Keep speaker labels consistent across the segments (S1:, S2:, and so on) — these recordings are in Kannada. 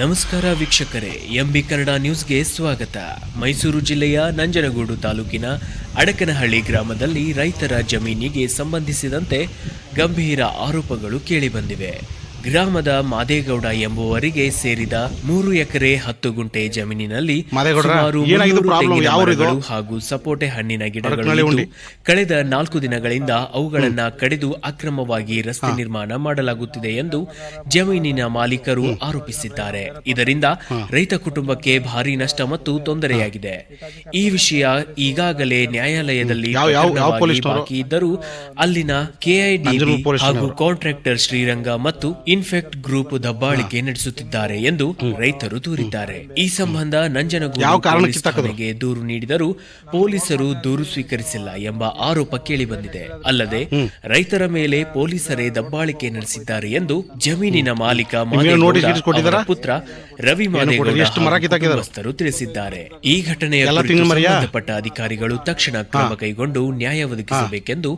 S1: ನಮಸ್ಕಾರ ವೀಕ್ಷಕರೇ, ಎಂಬಿ ಕನ್ನಡ ನ್ಯೂಸ್ಗೆ ಸ್ವಾಗತ. ಮೈಸೂರು ಜಿಲ್ಲೆಯ ನಂಜನಗೂಡು ತಾಲೂಕಿನ ಅಡಕನಹಳ್ಳಿ ಗ್ರಾಮದಲ್ಲಿ ರೈತರ ಜಮೀನಿಗೆ ಸಂಬಂಧಿಸಿದಂತೆ ಗಂಭೀರ ಆರೋಪಗಳು ಕೇಳಿಬಂದಿವೆ ಗ್ರಾಮದ ಮಾದೇಗೌಡ ಎಂಬುವರಿಗೆ ಸೇರಿದ ಮೂರು ಎಕರೆ ಹತ್ತು ಗುಂಟೆ ಜಮೀನಿನಲ್ಲಿ ಸುಮಾರು ತೆಂಗಿನ ಮರಗಳು ಹಾಗೂ ಸಪೋಟೆ ಹಣ್ಣಿನ ಗಿಡಗಳು ಕಳೆದ ನಾಲ್ಕು ದಿನಗಳಿಂದ ಅವುಗಳನ್ನ ಕಡಿದು ಅಕ್ರಮವಾಗಿ ರಸ್ತೆ ನಿರ್ಮಾಣ ಮಾಡಲಾಗುತ್ತಿದೆ ಎಂದು ಜಮೀನಿನ ಮಾಲೀಕರು ಆರೋಪಿಸಿದ್ದಾರೆ. ಇದರಿಂದ ರೈತ ಕುಟುಂಬಕ್ಕೆ ಭಾರಿ ನಷ್ಟ ಮತ್ತು ತೊಂದರೆಯಾಗಿದೆ. ಈ ವಿಷಯ ಈಗಾಗಲೇ ನ್ಯಾಯಾಲಯದಲ್ಲಿ? ಬಾಕಿ ಇದ್ದರೂ ಅಲ್ಲಿನ
S2: ಕೆಐಡಿ.
S1: ಹಾಗೂ ಕಾಂಟ್ರಾಕ್ಟರ್ ಶ್ರೀರಂಗ ಮತ್ತು ಇನ್ಫೆಕ್ಟ್ ಗ್ರೂಪ್ ದಬ್ಬಾಳಿಕೆ ನಡೆಸುತ್ತಿದ್ದಾರೆ ಎಂದು ರೈತರು ದೂರಿದ್ದಾರೆ. ಈ ಸಂಬಂಧ ನಂಜನಗೂಡು
S2: ಯಾವ ಕಾರಣಕ್ಕೆ
S1: ಪೊಲೀಸ್
S2: ತಕ್ಕದು?
S1: ಠಾಣೆಗೆ ದೂರು ನೀಡಿದರೂ ಪೊಲೀಸರು ದೂರು ಸ್ವೀಕರಿಸಿಲ್ಲ ಎಂಬ ಆರೋಪ ಕೇಳಿಬಂದಿದೆ. ಅಲ್ಲದೆ ರೈತರ ಮೇಲೆ ಪೊಲೀಸರೇ ದಬ್ಬಾಳಿಕೆ ನಡೆಸಿದ್ದಾರೆ ಎಂದು ಜಮೀನಿನ ಮಾಲೀಕ ಪುತ್ರ ರವಿ ಮಾದೇಗೌಡ ತಿಳಿಸಿದ್ದಾರೆ. ಈ ಘಟನೆಯ ಸಂಬಂಧಪಟ್ಟ ಅಧಿಕಾರಿಗಳು ತಕ್ಷಣ ಕ್ರಮ ಕೈಗೊಂಡು ನ್ಯಾಯ ಒದಗಿಸಬೇಕೆಂದು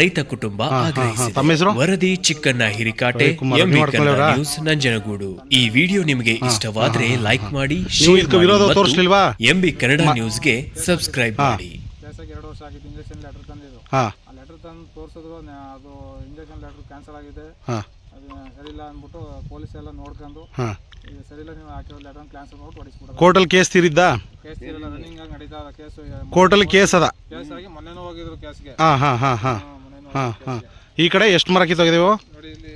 S1: ರೈತ ಕುಟುಂಬ ಆಗ್ರಹಿಸಿದೆ. ವರದಿ ಚಿಕ್ಕಣ್ಣ ಹಿರಿಕಾಟೆ ಎಂಬಿ
S2: ನೀವು
S1: ನ್ಯೂಸ್ ನಂಜನಗೂಡು ಈ ವಿಡಿಯೋ ನಿಮಗೆ ಇಷ್ಟವಾದ್ರೆ ಲೈಕ್ ಮಾಡಿ
S2: ನೀವು
S1: ಶೇರ್
S2: ಇದಕ್ಕೆ ವಿರೋಧ ತೋರಿಸ್ಲಿಲ್ವಾ?
S1: ಎಂಬಿ ಕನ್ನಡ ನ್ಯೂಸ್ಗೆ ಸಬ್ಸ್ಕ್ರೈಬ್ ಮಾಡಿ.
S3: ಬೇಸಾಗಿ ಎರಡು ವರ್ಷ ಆಗಿದ್ದು ಇಂಜೆಕ್ಷನ್ ಲೆಟರ್ ತಂದಿದ್ದು.
S2: ಹಾ.
S3: ಆ ಲೆಟರ್ ತಂದು ತೋರಿಸಿದ್ರು ಅದು ಇಂಜೆಕ್ಷನ್ ಲೆಟರ್ ಕ್ಯಾನ್ಸಲ್ ಆಗಿದೆ.
S2: ಹಾ.
S3: ಅದು ಸರಿಯಿಲ್ಲ ಅಂದ್ಬಿಟ್ಟು ಪೊಲೀಸ್ ಎಲ್ಲ ನೋಡ್ಕೊಂಡು
S2: ಹಾ.
S3: ಇದು ಸರಿಯಿಲ್ಲ ನೀವು ಹಾಕಿರೋ ಲೆಟರ್ ಕ್ಯಾನ್ಸಲ್ ಮಾಡ್ಬಿಟ್ಟು ಹೊಡಿಸ್ಬಿಡೋದು
S2: ಕೋರ್ಟಲ್ಲಿ ಕೇಸ್ ತೀರಿದ್ದ?
S3: ಕೇಸ್ ಇರಲ್ಲ ರನ್ನಿಂಗ್ ಆಗಿ ನಡೀತಾ ಇದೆ ಕೇಸು
S2: ಕೋರ್ಟಲ್ಲಿ ಕೇಸ್ ಅದ?
S3: ಕೇಸ್ ಆಗಿ ಮೊನ್ನೆನೂ ಹೋಗಿದ್ರು ಕೇಸ್ಗೆ
S2: ಹಾ ಹಾ ಹಾ ಹಾ.
S3: ಮೊನ್ನೆನೂ
S2: ಹಾ ಹಾ. ಈ ಕಡೆ ಎಷ್ಟು ಮರ ಕಿತ್ತೋಗಿದೆವು?
S3: ನೋಡಿ ಇಲ್ಲಿ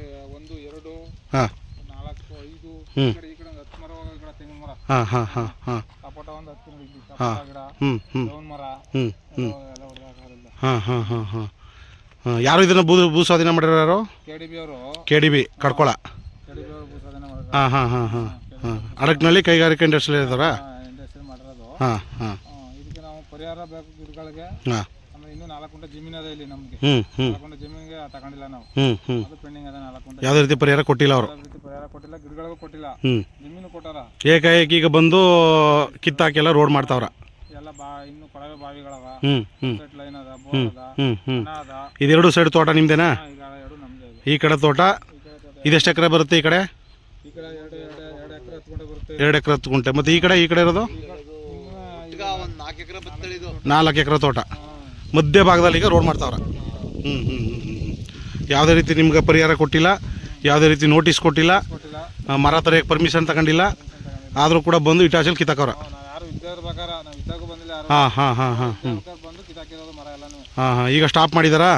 S2: ಹಾ.
S3: ನಾಲ್ಕು ಐದು
S2: ಹ್ಮ್.
S3: ಈ ಕಡೆ ಈ ಕಡೆ ಒಂದು ಹತ್ತು ಮರ ಹೋಗೋ ಗಿಡ ತೆಂಗಿನ ಮರ.
S2: ಹಾ ಹಾ ಹಾ ಹಾ.
S3: ಸಪೋಟ ಒಂದು ಹತ್ತು ಮರ ಸಪೋಟ ಗಿಡ ಲವನ್ ಮರ
S2: ಹಾ ಹಾ
S3: ಎಲ್ಲ ಹೊಡೆದಾಕಾರಿಲ್ಲ
S2: ಹಾ ಹಾ ಹಾ ಹಾ. ಹಾ ಯಾರು ಇದನ್ನ ಭೂ ಭೂ ಸ್ವಾಧೀನ ಮಾಡಿರೋ
S3: ಕೆ ಡಿ ಬಿ ಅವರು.
S2: ಕೆ ಡಿ ಬಿ ಕಡ್ಕೊಳ.
S3: ಕೆ ಡಿ ಬಿ ಅವರು ಭೂಸಾಧನೆ ಮಾಡಿದ್ರು
S2: ಹಾ ಹಾ ಹಾ ಹಾ ಹಾ. ಅಡಕ್ನಲ್ಲಿ ಕೈಗಾರಿಕೆ ಇಂಡಸ್ಟ್ರಿಯಲ್ ಇದ್ದಾರಾ
S3: ಇಂಡಸ್ಟ್ರಿ ಮಾಡಿರೋದು.
S2: ಹಾ. ಹಾ
S3: ಇದಕ್ಕೆ ನಾವು ಪರಿಹಾರ ಬೇಕು ಗಿಡಗಳಿಗೆ.
S2: ಹಾ.
S3: ಆಮೇಲೆ ಇನ್ನೂ ನಾಲ್ಕು ಗುಂಟೆ ಜಮೀನು ಅದ ಇಲ್ಲಿ ನಮಗೆ.
S2: ಹ್ಮ್ ಹ್ಞೂ
S3: ನಾಲ್ಕು ಗುಂಟೆ ಜಮೀನಿಗೆ ತಗೊಂಡಿಲ್ಲ ನಾವು.
S2: ಹ್ಮ್ ಹ್ಞೂ
S3: ಅದು ಪೆಂಡಿಂಗ್ ಅದ ನಾಲ್ಕು ಗುಂಟೆ.
S2: ಯಾವುದೇ ರೀತಿ ಪರಿಹಾರ ಕೊಟ್ಟಿಲ್ಲ ಅವರು.
S3: ಯಾವುದೇ ರೀತಿ ಪರಿಹಾರ ಕೊಟ್ಟಿಲ್ಲ ಗಿಡಗಳಿಗೂ ಕೊಟ್ಟಿಲ್ಲ.
S2: ಹ್ಮ್.
S3: ಜಮೀನು ಕೊಟ್ಟಾರ.
S2: ಏಕಾಏಕಿ ಈಗ ಬಂದು ಕಿತ್ತಾಕೆಲ್ಲ ರೋಡ್ ಮಾಡ್ತಾವ್ರ.
S3: ಎಲ್ಲ ಬಾ ಇನ್ನು ಕೊಳವೆ ಬಾವಿಗಳವ.
S2: ಹ್ಮ್ ಹ್ಞೂ
S3: ಸೆಟ್ ಲೈನ್ ಅದ ಬೋರ್ ಅದ
S2: ಹ್ಮ್ ಹ್ಮ್.
S3: ಮನ ಅದ.
S2: ಇದೆರಡು ಸೈಡ್ ತೋಟ ನಿಮ್ದೇನಾ?
S3: ಹಾ, ಈಗ ಎರಡು ನಮ್ದೇ ಇದೆ.
S2: ಈ ಕಡೆ ತೋಟ?
S3: ಈ ಕಡೆ ತೋಟ-
S2: ಇದೆಷ್ಟು ಎಕರೆ ಬರುತ್ತೆ ಈ ಕಡೆ?
S3: ಈ ಕಡೆ ಎರಡು ಎರಡು ಎರಡು ಎಕರೆ ಹತ್ಕೊಂಡೆ ಬರುತ್ತೆ.
S2: ಎರಡು ಎಕರೆ ಹತ್ತು ಗುಂಟೆ ಮತ್ತು ಈ ಕಡೆ ಈ ಕಡೆ ಇರೋದು? ನಾಲ್ಕು ಎಕರೆ ತೋಟ. ಮಧ್ಯ ಭಾಗದಲ್ಲಿ ಈಗ ರೋಡ್ ಮಾಡ್ತಾವ್ರೆ. ಹ್ಞೂ ಹ್ಞೂ ಹ್ಞೂ ಹ್ಞೂ ಯಾವುದೇ ರೀತಿ ನಿಮ್ಗೆ ಪರಿಹಾರ ಕೊಟ್ಟಿಲ್ಲ ಯಾವುದೇ ರೀತಿ ನೋಟಿಸ್ ಕೊಟ್ಟಿಲ್ಲ ಮರ ತರೆಯೋಕ್ಕೆ ಪರ್ಮಿಷನ್ ತಗೊಂಡಿಲ್ಲ ಆದರೂ ಕೂಡ ಬಂದು ಇಟಾಚಲ್ ಕಿತ್ತಾಕವ್ರ. ಹಾಂ ಹಾಂ ಹಾಂ ಹಾಂ ಹ್ಞೂ ಹಾಂ ಹಾಂ ಈಗ ಸ್ಟಾಪ್ ಮಾಡಿದಾರಾ?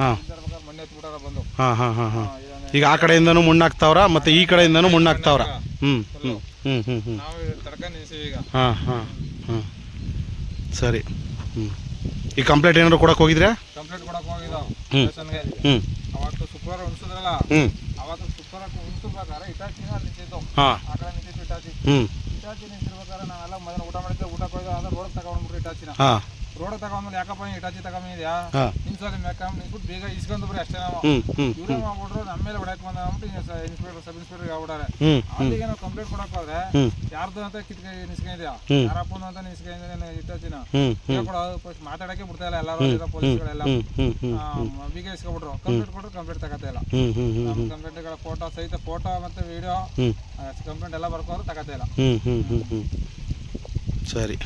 S2: ಹಾಂ ಹಾಂ. ಹಾಂ ಹಾಂ ಹಾಂ ಈಗ ಆ ಕಡೆಯಿಂದನೂ ಮಣ್ಣು ಹಾಕ್ತಾವ್ರ ಮತ್ತು ಈ ಕಡೆಯಿಂದನೂ ಮಣ್ಣು ಹಾಕ್ತಾವ್ರ? ಹ್ಞೂ ಹ್ಞೂ ಹ್ಞೂ ಹ್ಞೂ ಹ್ಞೂ ಹಾಂ ಹಾಂ. ಸರಿ. ಹ್ಞೂ ಈ ಕಂಪ್ಲೇಂಟ್ ಏನಾದ್ರು ಕೊಡಕ್ಕೆ ಹೋಗಿದ್ರೆ?
S3: ಕಂಪ್ಲೇಂಟ್ ಕೊಡಕ್ ಹೋಗಿದ್ದಾವೆ. ಸ್ಟೇಷನ್ಗೆ
S2: ಹ್ಞೂ
S3: ಅವತ್ತು ಶುಕ್ರವಾರ ಉಣಿಸಿದ್ರಲ್ಲ?
S2: ಹ್ಞೂ
S3: ಅವತ್ತು ಶುಕ್ರವಾರ ಉಣಿಸ್ಬೇಕಾದ್ರೆ ಇಟಾಚಿನ ಅಲ್ಲಿ ನಿಂತಿದ್ದು
S2: ಹಾಂ.
S3: ಆ ಕಡೆ ನಿಂತಿತ್ತು ಇಟಾಚಿ
S2: ಹ್ಞೂ
S3: ಇಟಾಚಿ ನಿಂತಿರ್ಬೇಕಾದ್ರೆ ನಾವೆಲ್ಲ ಮಧ್ಯಾಹ್ನ ಊಟ ಮಾಡಿದ್ದೆ ಊಟ ಕೊಯ್ದು ಅದ ರೋಡ್ ತಗೊಂಡ್ಬಿಟ್ರು ಇಟಾಚಿನ
S2: ಹಾಂ.
S3: ರೋಡ್ ತಗೊಂಡ್ಮೇಲೆ ಯಾಕಪ್ಪ ಇಟಾಚಿ ತಗೊಂಬಿದ್ಯಾ
S2: ಹಾಂ.
S3: ಮೇಕಮ್ ನಿಂತ್ಬಿಟ್ಟು ಬೇಗ ಇಸ್ಕೊಂಡು ಬರ್ರಿ ಅಷ್ಟೇ ನಾವು. ಇವ್ರೇ ಮಾಡ್ಬಿಟ್ರು ನಮ್ಮ ಮೇಲೆ ಹೊಡಕ್ ಬಂದ ಅಂದ್ಬಿಟ್ಟು ಇನ್ಸ್ಪೆಕ್ಟರ್ ಸಬ್ ಇನ್ಸ್ಪೆಕ್ಟರ್ ಆಗ್ಬಿಟ್ಟಾರೆ. ಅಲ್ಲಿಗೆ ನಾವು ಕಂಪ್ಲೇಂಟ್ ಕೊಡಕ್ ಹೋದ್ರೆ ಯಾರ್ದು ಅಂತ ಕಿತ್ಕ ನಿಸ್ಕೊಂಡಿದ್ಯಾ. ಯಾರಪ್ಪನು ಅಂತ ನಿಸ್ಕೊಂಡಿದ್ದಾನೆ ಇಟಾಚಿನ? ಫಸ್ಟ್ ಮಾತಾಡಕ್ಕೆ ಬಿಡ್ತಾ ಇಲ್ಲ ಎಲ್ಲರೂ ಪೊಲೀಸ್ಗಳೆಲ್ಲ. ಬೀಗ ಇಸ್ಕೊಬಿಟ್ರು ಕಂಪ್ಲೇಂಟ್ ಕೊಟ್ಟರು ಕಂಪ್ಲೇಂಟ್ ತಗತ್ತೆ ಇಲ್ಲ. ನಮ್ಮ ಕಂಪ್ಲೇಂಟ್ಗಳ ಫೋಟೋ ಸಹಿತ ಫೋಟೋ ಮತ್ತೆ ವಿಡಿಯೋ ಕಂಪ್ಲೇಂಟ್ ಎಲ್ಲ ಬರ್ಕೊಂಡು ತಗತ್ತೆ ಇಲ್ಲ.
S2: ಸರಿ.